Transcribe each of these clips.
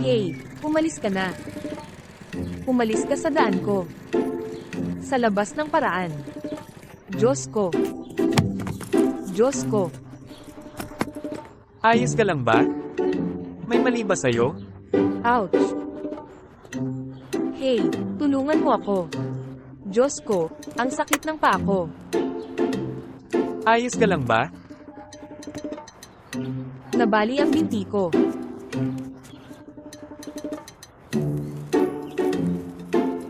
Hey, umalis ka na. Umalis ka sa daan ko. Sa labas ng paraan. Diyos ko. Diyos ko. Ayos ka lang ba? May mali ba sa'yo? Ouch. Hey, tulungan mo ako. Diyos ko, ang sakit ng paa ko. Ayos ka lang ba? Nabali ang binti ko.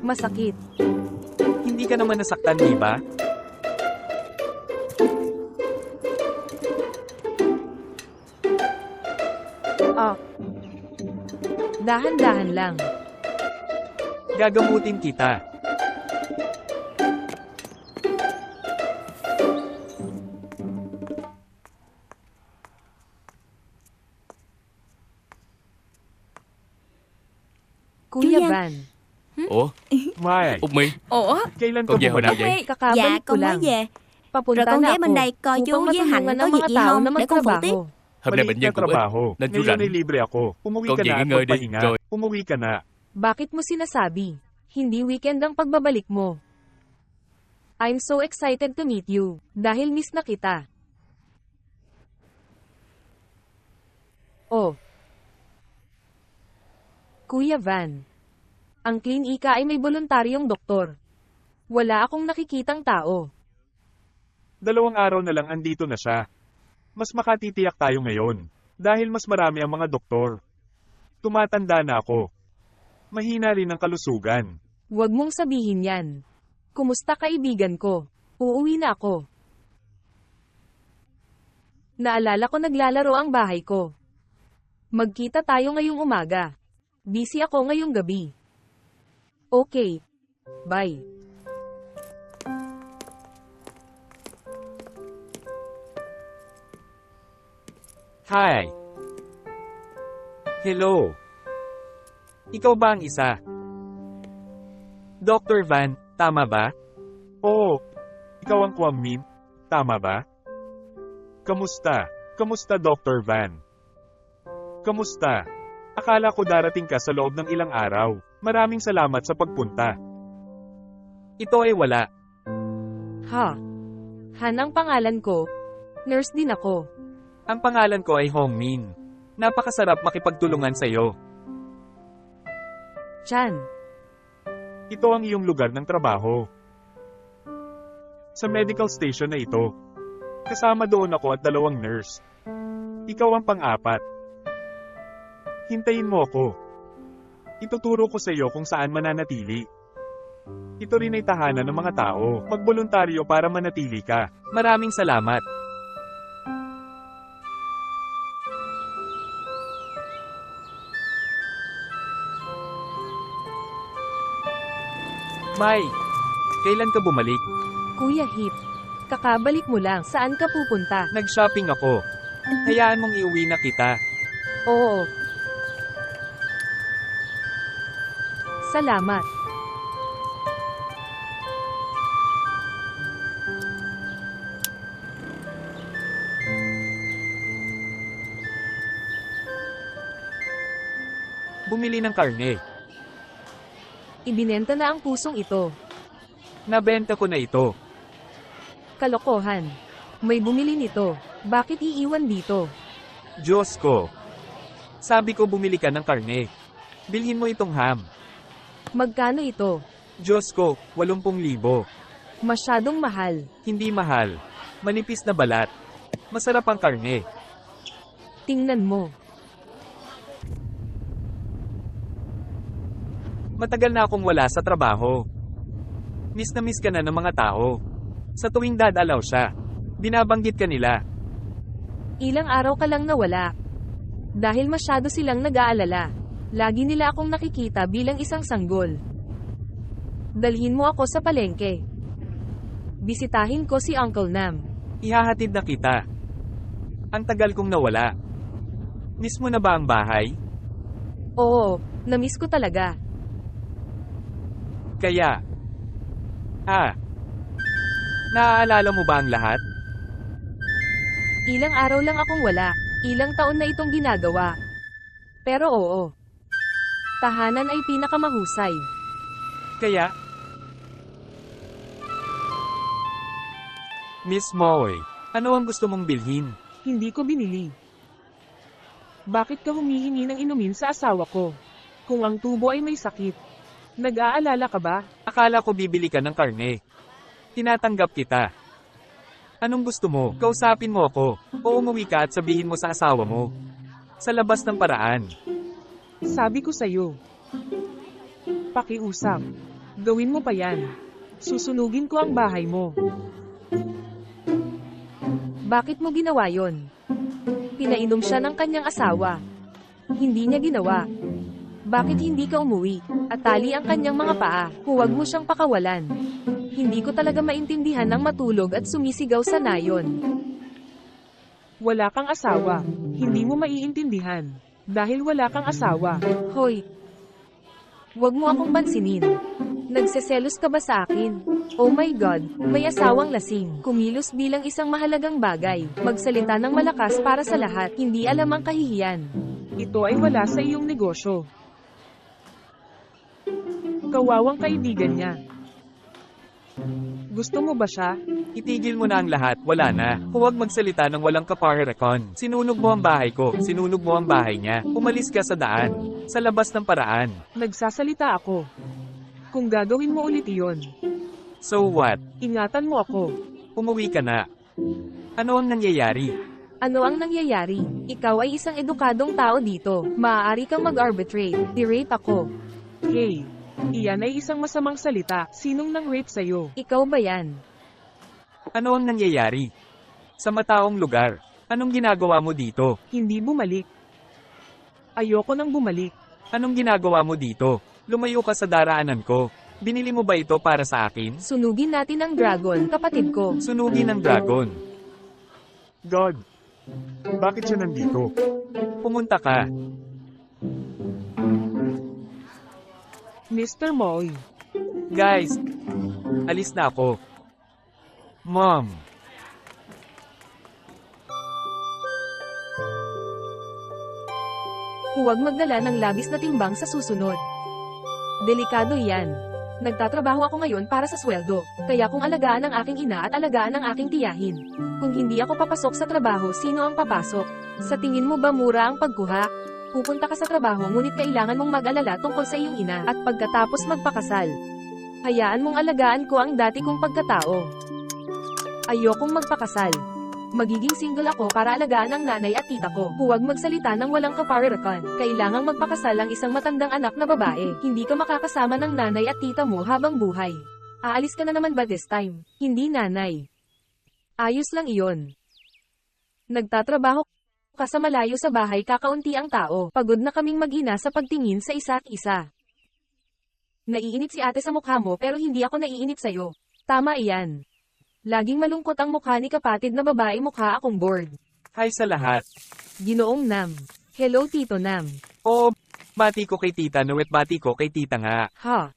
Masakit. Hindi ka naman nasaktan, di ba? Ah. Dahan-dahan lang. Gagamutin kita. Kuya Kuya. Van, Ủa, Mai, Út Mi, Ủa? kailan Con ka về hồi nào bumalik? vậy? kakabalik dạ ko con mới lang. về Papunta Rồi con na ghé bên ako đây coi chú upang với Hạnh matulungan có việc gì tao không, để con phụ magtrabaho. hôm nay bệnh nhân na cũng ít, trabaho. nên chú Ngayon rảnh. ay libre ako. Umuwi Con ka về na nghỉ at ngơi đi, magpahinga. rồi. Umuwi ka na. Bakit mo sinasabi? Hindi weekend ang pagbabalik mo. I'm so excited to meet you, dahil miss na kita. Oh. Kuya Van. Ang klinika ay may voluntaryong doktor. Wala akong nakikitang tao. Dalawang araw na lang andito na siya. Mas makatitiyak tayo ngayon. Dahil mas marami ang mga doktor. Tumatanda na ako. Mahina rin ang kalusugan. Huwag mong sabihin yan. Kumusta kaibigan ko? Uuwi na ako. Naalala ko naglalaro ang bahay ko. Magkita tayo ngayong umaga. Busy ako ngayong gabi. Okay. Bye. Hi. Hello. Ikaw ba ang isa? Dr. Van, tama ba? Oo. Ikaw ang Kwam Min, tama ba? Kamusta? Kamusta Dr. Van? Kamusta? Akala ko darating ka sa loob ng ilang araw. Maraming salamat sa pagpunta. Ito ay wala. Ha? Han ang pangalan ko. Nurse din ako. Ang pangalan ko ay Hong Min. Napakasarap makipagtulungan sa iyo. Chan. Ito ang iyong lugar ng trabaho. Sa medical station na ito. Kasama doon ako at dalawang nurse. Ikaw ang pang-apat. Hintayin mo ako. Ituturo ko sa iyo kung saan mananatili. Ito rin ay tahanan ng mga tao. Magboluntaryo para manatili ka. Maraming salamat. Mai, kailan ka bumalik? Kuya Hip. Kakabalik mo lang. Saan ka pupunta? Nag-shopping ako. Hayaan mong iuwi na kita. Oo. Salamat. Bumili ng karne. Ibinenta na ang pusong ito. Nabenta ko na ito. Kalokohan. May bumili nito. Bakit iiwan dito? Diyos ko. Sabi ko bumili ka ng karne. Bilhin mo itong ham. Magkano ito? Diyos ko, 80,000. Masyadong mahal. Hindi mahal. Manipis na balat. Masarap ang karne. Tingnan mo. Matagal na akong wala sa trabaho. Miss na miss ka na ng mga tao. Sa tuwing dadalaw siya, binabanggit ka nila. Ilang araw ka lang nawala. Dahil masyado silang nag-aalala. Lagi nila akong nakikita bilang isang sanggol. Dalhin mo ako sa palengke. Bisitahin ko si Uncle Nam. Ihahatid na kita. Ang tagal kong nawala. Miss mo na ba ang bahay? Oo, namiss ko talaga. Kaya. Ah. Naaalala mo ba ang lahat? Ilang araw lang akong wala. Ilang taon na itong ginagawa. Pero oo. Tahanan ay pinakamahusay. Kaya? Miss Moy, ano ang gusto mong bilhin? Hindi ko binili. Bakit ka humihingi ng inumin sa asawa ko? Kung ang tubo ay may sakit. Nag-aalala ka ba? Akala ko bibili ka ng karne. Tinatanggap kita. Anong gusto mo? Kausapin mo ako. O umuwi ka at sabihin mo sa asawa mo. Sa labas ng paraan. Sabi ko sa'yo. Pakiusap. Gawin mo pa yan. Susunugin ko ang bahay mo. Bakit mo ginawa yon? Pinainom siya ng kanyang asawa. Hindi niya ginawa. Bakit hindi ka umuwi? At tali ang kanyang mga paa. Huwag mo siyang pakawalan. Hindi ko talaga maintindihan ng matulog at sumisigaw sa nayon. Wala kang asawa. Hindi mo maiintindihan. Dahil wala kang asawa. Hoy! Huwag mo akong pansinin. Nagseselos ka ba sa akin? Oh my God, may asawang lasing. Kumilos bilang isang mahalagang bagay. Magsalita ng malakas para sa lahat, hindi alam ang kahihiyan. Ito ay wala sa iyong negosyo. Kawawang kaibigan niya. Gusto mo ba siya? Itigil mo na ang lahat, wala na. Huwag magsalita ng walang kaparerekon. Sinunog mo ang bahay ko, sinunog mo ang bahay niya. Umalis ka sa daan. Sa labas ng paraan. Nagsasalita ako. Kung gagawin mo ulit iyon, So what? ingatan mo ako. Umuwi ka na. Ano ang nangyayari? Ano ang nangyayari? Ikaw ay isang edukadong tao dito. Maaari kang mag-arbitrate. Di-rape ako. Hey, iyan ay isang masamang salita. Sinong nang rape sa'yo? Ikaw ba yan? Ano ang nangyayari? Sa mataong lugar. Anong ginagawa mo dito? Hindi bumalik. Ayoko nang bumalik. Anong ginagawa mo dito? Lumayo ka sa daraanan ko. Binili mo ba ito para sa akin? Sunugin natin ang dragon, kapatid ko. Sunugin ng dragon. God, bakit siya nandito? Pumunta ka. Mr. Moy, Guys, alis na ako. Mom, Huwag magdala ng labis na timbang sa susunod. Delikado yan. Nagtatrabaho ako ngayon para sa sweldo, kaya kung alagaan ang aking ina at alagaan ang aking tiyahin. Kung hindi ako papasok sa trabaho, sino ang papasok? Sa tingin mo ba mura ang pagkuha? Pupunta ka sa trabaho ngunit kailangan mong mag-alala tungkol sa iyong ina at pagkatapos magpakasal. Hayaan mong alagaan ko ang dati kong pagkatao. Ayokong magpakasal. Magiging single ako para alagaan ang nanay at tita ko. Huwag magsalita ng walang kaparirakan. Kailangang magpakasal ang isang matandang anak na babae. Hindi ka makakasama ng nanay at tita mo habang buhay. Aalis ka na naman ba this time? Hindi nanay. Ayos lang iyon. Nagtatrabaho ka sa malayo sa bahay kakaunti ang tao. Pagod na kaming mag-ina sa pagtingin sa isa't isa. Naiinit si ate sa mukha mo pero hindi ako naiinit sa'yo. Tama iyan. Laging malungkot ang mukha ni kapatid na babae mukha akong bored. hi sa lahat. Ginoong Nam. Hello Tito Nam. Oo, bati ko kay tita, Nuwet bati ko kay tita nga. Ha?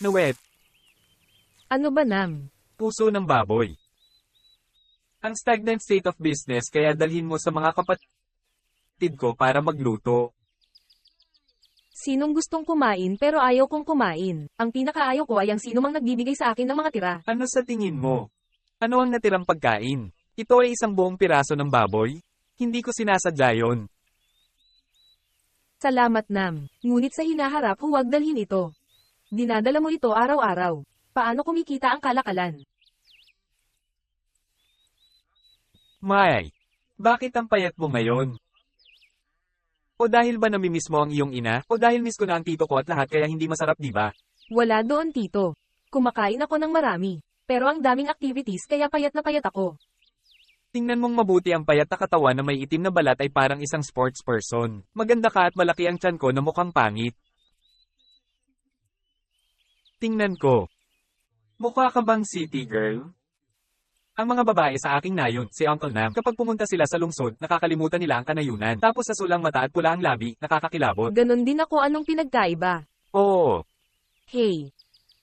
Nuwet, Ano ba Nam? puso ng baboy. Ang stagnant state of business kaya dalhin mo sa mga kapatid ko para magluto. Sinong gustong kumain pero ayaw kong kumain? Ang pinakaayaw ko ay ang sino mang nagbibigay sa akin ng mga tira. Ano sa tingin mo? Ano ang natirang pagkain? Ito ay isang buong piraso ng baboy? Hindi ko sinasadya yon. Salamat Nam. Ngunit sa hinaharap huwag dalhin ito. Dinadala mo ito araw-araw. Paano kumikita ang kalakalan? May, bakit ang payat mo ngayon? O dahil ba namimiss mo ang iyong ina? O dahil miss ko na ang tito ko at lahat kaya hindi masarap di ba? Wala doon Tito. Kumakain ako ng marami. Pero ang daming activities kaya payat na payat ako. Tingnan mong mabuti ang payat na katawan na may itim na balat ay parang isang sports person. Maganda ka at malaki ang tiyan ko na mukhang pangit. Tingnan ko. Mukha ka bang city girl? Ang mga babae sa aking nayon, si Uncle Nam, kapag pumunta sila sa lungsod, nakakalimutan nila ang kanayunan. Tapos sa sulang mata at pula ang labi, nakakakilabot. Ganon din ako anong pinagkaiba. Oo, Hey!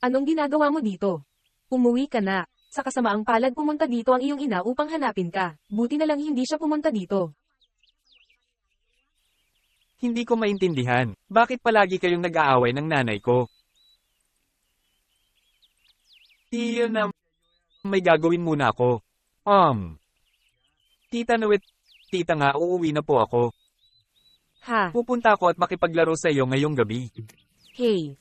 Anong ginagawa mo dito? Umuwi ka na. Sa kasamaang palad pumunta dito ang iyong ina upang hanapin ka. Buti na lang hindi siya pumunta dito. Hindi ko maintindihan. Bakit palagi kayong nag-aaway ng nanay ko? Tiyo na... May gagawin muna ako. Um... Tita Nuwit, tita nga uuwi na po ako. Ha, Pupunta ako at makipaglaro sa iyo ngayong gabi. hey.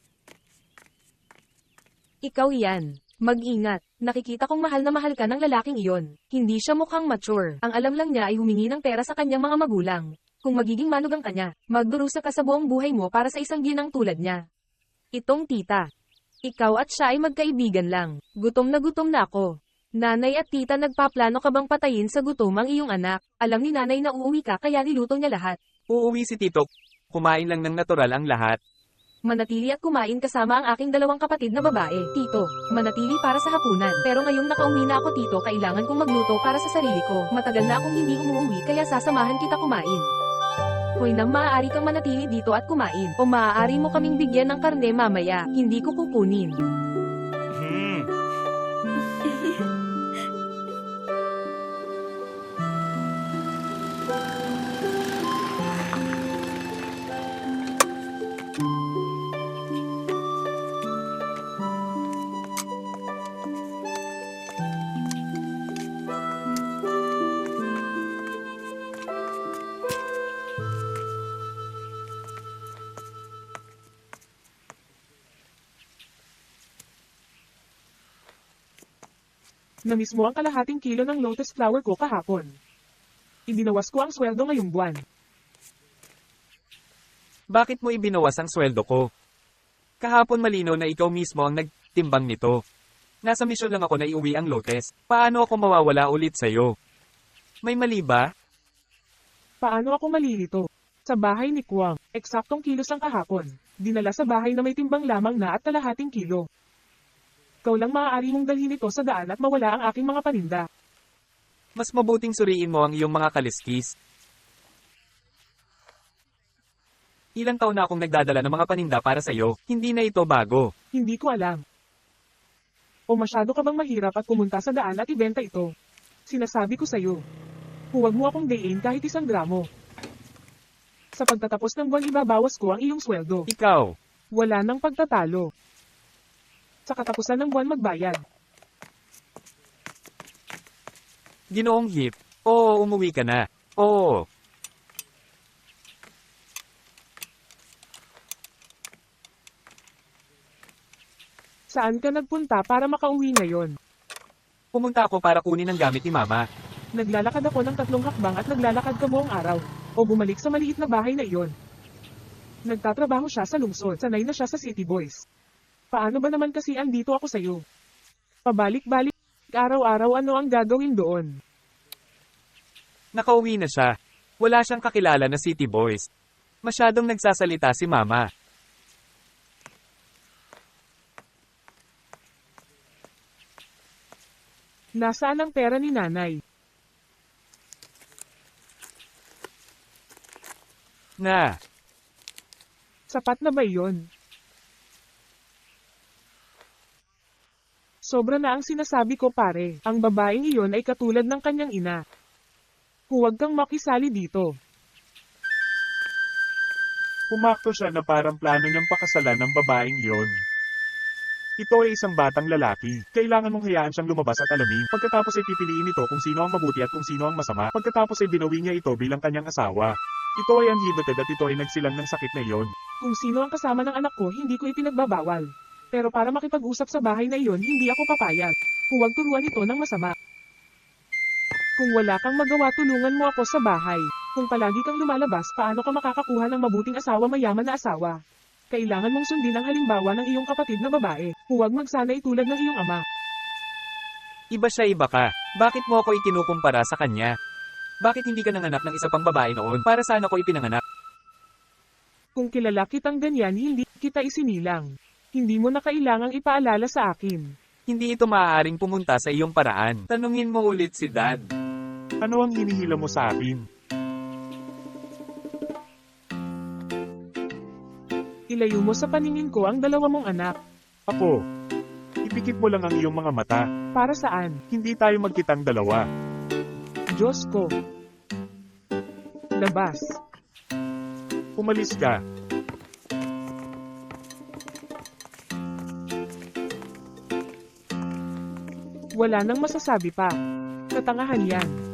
Ikaw yan. Mag-ingat. Nakikita kong mahal na mahal ka ng lalaking iyon. Hindi siya mukhang mature. Ang alam lang niya ay humingi ng pera sa kanyang mga magulang. Kung magiging manugang ka niya, magdurusa ka sa buong buhay mo para sa isang ginang tulad niya. Itong tita. Ikaw at siya ay magkaibigan lang. Gutom na gutom na ako. Nanay at tita nagpaplano ka bang patayin sa gutom ang iyong anak? Alam ni nanay na uuwi ka kaya niluto niya lahat. Uuwi si Tito. Kumain lang ng natural ang lahat. Manatili at kumain kasama ang aking dalawang kapatid na babae, Tito. Manatili para sa hapunan. Pero ngayong nakauwi na ako, Tito, kailangan kong magluto para sa sarili ko. Matagal na akong hindi umuwi kaya sasamahan kita kumain. Hoy nang maaari kang manatili dito at kumain. O maaari mo kaming bigyan ng karne mamaya. Hindi ko kukunin. Na-miss mo ang kalahating kilo ng lotus flower ko kahapon. Ibinawas ko ang sweldo ngayong buwan. Bakit mo ibinawas ang sweldo ko? Kahapon malino na ikaw mismo ang nagtimbang nito. Nasa misyon lang ako na iuwi ang lotes. Paano ako mawawala ulit sa'yo? May mali ba? Paano ako malilito? Sa bahay ni Kwang, eksaktong kilos ang kahapon. Dinala sa bahay na may timbang lamang na at kalahating kilo. Ikaw lang maaari mong dalhin ito sa daan at mawala ang aking mga paninda. Mas mabuting suriin mo ang iyong mga kaliskis. Ilang taon na akong nagdadala ng mga paninda para sa'yo. Hindi na ito bago. Hindi ko alam. O masyado ka bang mahirap at pumunta sa daan at ibenta ito? Sinasabi ko sa'yo. Huwag mo akong dayin kahit isang gramo. Sa pagtatapos ng buwan ibabawas ko ang iyong sweldo. Ikaw, Wala nang pagtatalo. Sa katapusan ng buwan magbayad. ginoong hip. Oo, umuwi ka na. Oo. Saan ka nagpunta para makauwi ngayon? Pumunta ako para kunin ang gamit ni Mama. Naglalakad ako ng tatlong hakbang at naglalakad ka buong araw. O bumalik sa maliit na bahay na iyon. Nagtatrabaho siya sa lungsod. Sanay na siya sa City Boys. Paano ba naman kasi andito ako sa'yo? Pabalik-balik. Araw-araw ano ang gagawin doon? Nakauwi na siya. Wala siyang kakilala na city boys. Masyadong nagsasalita si Mama. Nasaan ang pera ni nanay? Na, Sapat na ba iyon? Sobra na ang sinasabi ko pare, ang babaeng iyon ay katulad ng kanyang ina. Huwag kang makisali dito. Pumakto siya na parang plano niyang pakasalan ng babaeng yon. Ito ay isang batang lalaki. Kailangan mong hayaan siyang lumabas at alamin. Pagkatapos ay pipiliin ito kung sino ang mabuti at kung sino ang masama. Pagkatapos ay binawi niya ito bilang kanyang asawa. Ito ay unlimited at ito ay nagsilang ng sakit na iyon. Kung sino ang kasama ng anak ko, hindi ko ipinagbabawal. Pero para makipag-usap sa bahay na iyon, hindi ako papayag. Huwag turuan ito ng masama. Kung wala kang magawa, tulungan mo ako sa bahay. Kung palagi kang lumalabas, paano ka makakakuha ng mabuting asawa mayaman na asawa? Kailangan mong sundin ang halimbawa ng iyong kapatid na babae. Huwag magsanay tulad ng iyong ama. iba siya iba ka. Bakit mo ako ikinukumpara sa kanya? Bakit hindi ka nanganak ng isa pang babae noon? Para saan ako ipinanganak? Kung kilala kitang ganyan, hindi kita isinilang. Hindi mo na kailangang ipaalala sa akin. Hindi ito maaaring pumunta sa iyong paraan. Tanungin mo ulit si Dad. Ano ang hinihila mo sa akin? Ilayo mo sa paningin ko ang dalawa mong anak. Ako. Ipikit mo lang ang iyong mga mata. Para saan? Hindi tayo magkitang dalawa. Diyos ko. Labas. Umalis ka. Wala nang masasabi pa. Katangahan yan.